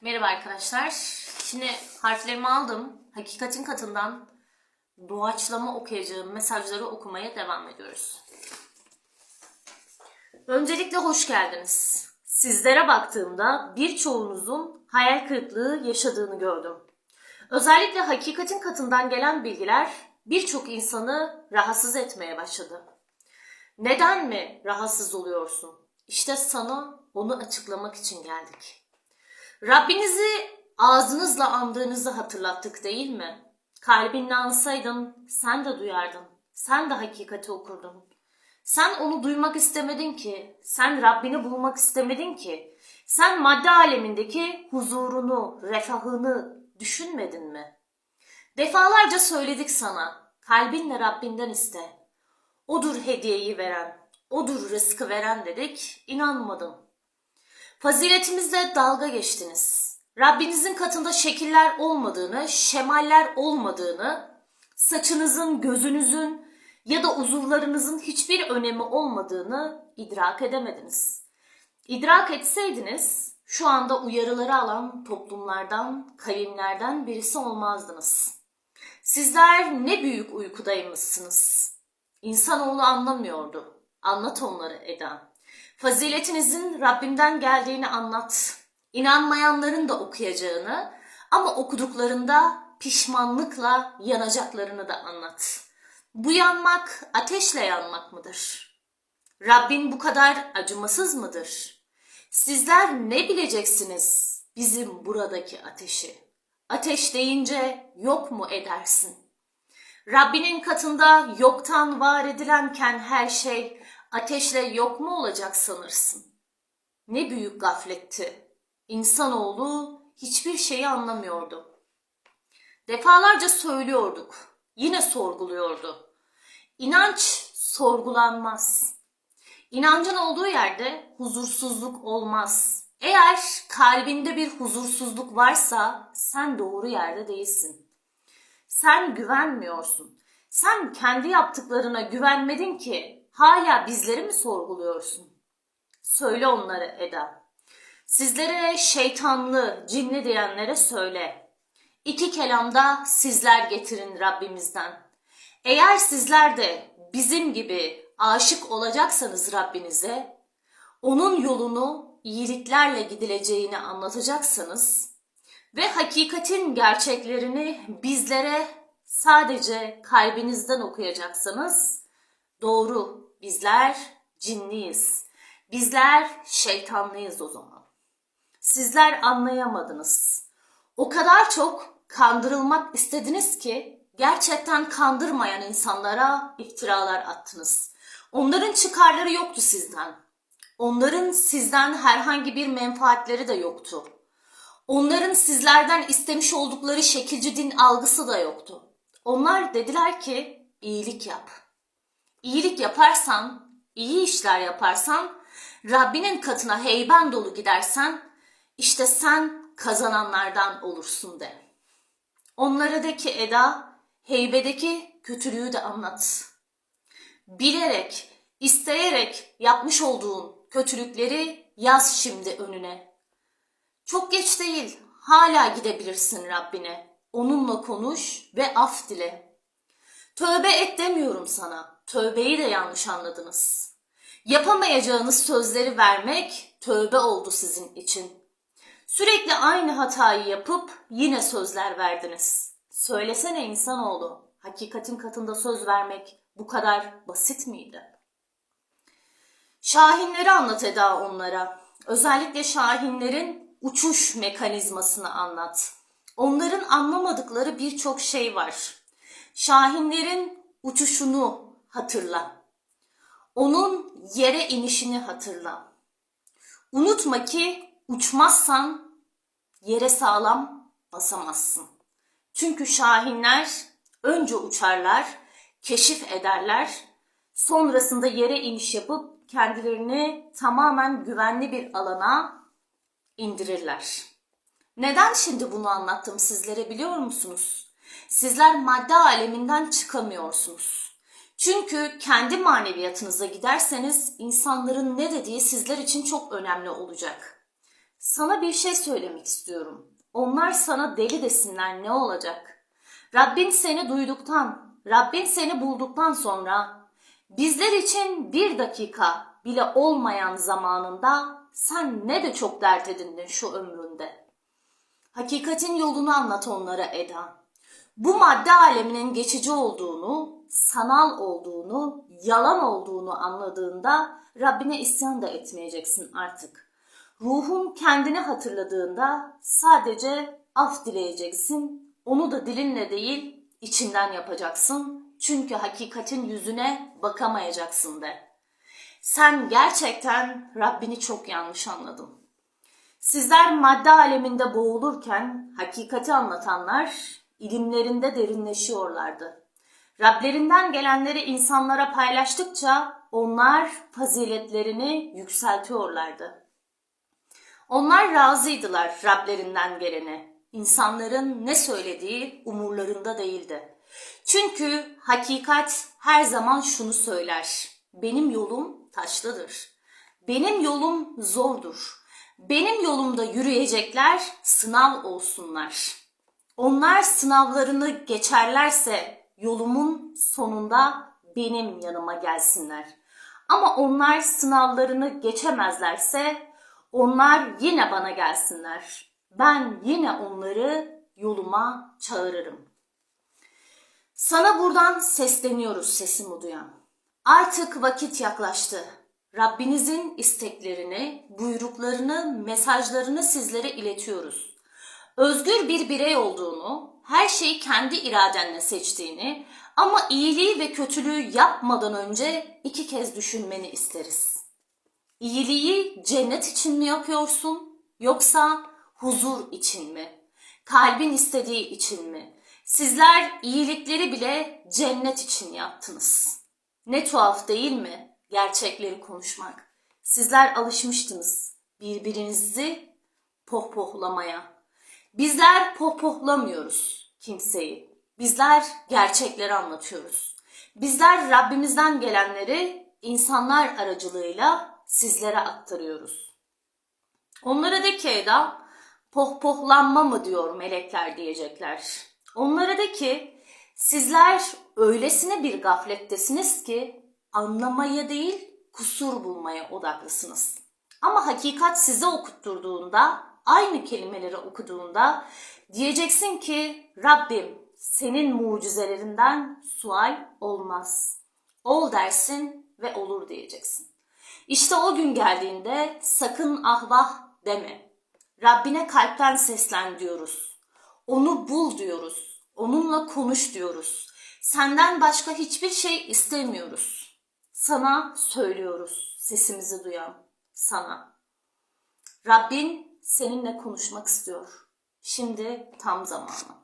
Merhaba arkadaşlar. Şimdi harflerimi aldım. Hakikatin katından doğaçlama okuyacağım mesajları okumaya devam ediyoruz. Öncelikle hoş geldiniz. Sizlere baktığımda birçoğunuzun hayal kırıklığı yaşadığını gördüm. Özellikle hakikatin katından gelen bilgiler birçok insanı rahatsız etmeye başladı. Neden mi rahatsız oluyorsun? İşte sana onu açıklamak için geldik. Rabbinizi ağzınızla andığınızı hatırlattık değil mi? Kalbinle ansaydın sen de duyardın. Sen de hakikati okurdun. Sen onu duymak istemedin ki. Sen Rabbini bulmak istemedin ki. Sen madde alemindeki huzurunu, refahını düşünmedin mi? Defalarca söyledik sana. Kalbinle Rabbinden iste. Odur hediyeyi veren, odur rızkı veren dedik. İnanmadın. Faziletimizle dalga geçtiniz. Rabbinizin katında şekiller olmadığını, şemaller olmadığını, saçınızın, gözünüzün ya da uzuvlarınızın hiçbir önemi olmadığını idrak edemediniz. İdrak etseydiniz şu anda uyarıları alan toplumlardan, kavimlerden birisi olmazdınız. Sizler ne büyük uykudaymışsınız. İnsanoğlu anlamıyordu. Anlat onları Eda. Faziletinizin Rabbimden geldiğini anlat. İnanmayanların da okuyacağını ama okuduklarında pişmanlıkla yanacaklarını da anlat. Bu yanmak ateşle yanmak mıdır? Rabbin bu kadar acımasız mıdır? Sizler ne bileceksiniz bizim buradaki ateşi? Ateş deyince yok mu edersin? Rabbinin katında yoktan var edilenken her şey ateşle yok mu olacak sanırsın? Ne büyük gafletti. İnsanoğlu hiçbir şeyi anlamıyordu. Defalarca söylüyorduk. Yine sorguluyordu. İnanç sorgulanmaz. İnancın olduğu yerde huzursuzluk olmaz. Eğer kalbinde bir huzursuzluk varsa sen doğru yerde değilsin. Sen güvenmiyorsun. Sen kendi yaptıklarına güvenmedin ki hala bizleri mi sorguluyorsun? Söyle onlara Eda. Sizlere şeytanlı, cinli diyenlere söyle. İki kelamda sizler getirin Rabbimizden. Eğer sizler de bizim gibi aşık olacaksanız Rabbinize, onun yolunu iyiliklerle gidileceğini anlatacaksanız ve hakikatin gerçeklerini bizlere sadece kalbinizden okuyacaksanız doğru bizler cinliyiz. Bizler şeytanlıyız o zaman. Sizler anlayamadınız. O kadar çok kandırılmak istediniz ki gerçekten kandırmayan insanlara iftiralar attınız. Onların çıkarları yoktu sizden. Onların sizden herhangi bir menfaatleri de yoktu. Onların sizlerden istemiş oldukları şekilci din algısı da yoktu. Onlar dediler ki iyilik yap. İyilik yaparsan, iyi işler yaparsan, Rabbinin katına heyben dolu gidersen, işte sen kazananlardan olursun de. Onlara de ki Eda, heybedeki kötülüğü de anlat. Bilerek, isteyerek yapmış olduğun kötülükleri yaz şimdi önüne. Çok geç değil, hala gidebilirsin Rabbine. Onunla konuş ve af dile. Tövbe et demiyorum sana. Tövbeyi de yanlış anladınız. Yapamayacağınız sözleri vermek tövbe oldu sizin için. Sürekli aynı hatayı yapıp yine sözler verdiniz. Söylesene insanoğlu, hakikatin katında söz vermek bu kadar basit miydi? Şahinleri anlat Eda onlara. Özellikle şahinlerin uçuş mekanizmasını anlat. Onların anlamadıkları birçok şey var. Şahinlerin uçuşunu hatırla. Onun yere inişini hatırla. Unutma ki uçmazsan yere sağlam basamazsın. Çünkü şahinler önce uçarlar, keşif ederler, sonrasında yere iniş yapıp kendilerini tamamen güvenli bir alana indirirler. Neden şimdi bunu anlattım sizlere biliyor musunuz? Sizler madde aleminden çıkamıyorsunuz. Çünkü kendi maneviyatınıza giderseniz insanların ne dediği sizler için çok önemli olacak. Sana bir şey söylemek istiyorum. Onlar sana deli desinler ne olacak? Rabbin seni duyduktan, Rabbin seni bulduktan sonra bizler için bir dakika bile olmayan zamanında sen ne de çok dert edindin şu ömründe. Hakikatin yolunu anlat onlara Eda. Bu madde aleminin geçici olduğunu, sanal olduğunu, yalan olduğunu anladığında Rabbine isyan da etmeyeceksin artık. Ruhun kendini hatırladığında sadece af dileyeceksin. Onu da dilinle değil, içinden yapacaksın. Çünkü hakikatin yüzüne bakamayacaksın de. Sen gerçekten Rabbini çok yanlış anladın. Sizler madde aleminde boğulurken hakikati anlatanlar ilimlerinde derinleşiyorlardı. Rablerinden gelenleri insanlara paylaştıkça onlar faziletlerini yükseltiyorlardı. Onlar razıydılar Rablerinden gelene. İnsanların ne söylediği umurlarında değildi. Çünkü hakikat her zaman şunu söyler. Benim yolum taşlıdır. Benim yolum zordur. Benim yolumda yürüyecekler sınav olsunlar. Onlar sınavlarını geçerlerse yolumun sonunda benim yanıma gelsinler. Ama onlar sınavlarını geçemezlerse onlar yine bana gelsinler. Ben yine onları yoluma çağırırım. Sana buradan sesleniyoruz sesimi duyan. Artık vakit yaklaştı. Rabbinizin isteklerini, buyruklarını, mesajlarını sizlere iletiyoruz. Özgür bir birey olduğunu, her şeyi kendi iradenle seçtiğini ama iyiliği ve kötülüğü yapmadan önce iki kez düşünmeni isteriz. İyiliği cennet için mi yapıyorsun yoksa huzur için mi? Kalbin istediği için mi? Sizler iyilikleri bile cennet için yaptınız. Ne tuhaf değil mi? Gerçekleri konuşmak. Sizler alışmıştınız birbirinizi pohpohlamaya. Bizler pohpohlamıyoruz kimseyi. Bizler gerçekleri anlatıyoruz. Bizler Rabbimizden gelenleri insanlar aracılığıyla sizlere aktarıyoruz. Onlara de ki Eda, pohpohlanma mı diyor melekler diyecekler. Onlara de ki sizler öylesine bir gaflettesiniz ki anlamaya değil kusur bulmaya odaklısınız. Ama hakikat size okutturduğunda, aynı kelimeleri okuduğunda diyeceksin ki Rabbim senin mucizelerinden sual olmaz. Ol dersin ve olur diyeceksin. İşte o gün geldiğinde sakın ahvah deme. Rabbine kalpten seslen diyoruz. Onu bul diyoruz. Onunla konuş diyoruz. Senden başka hiçbir şey istemiyoruz. Sana söylüyoruz sesimizi duyan sana. Rabbin seninle konuşmak istiyor. Şimdi tam zamanı.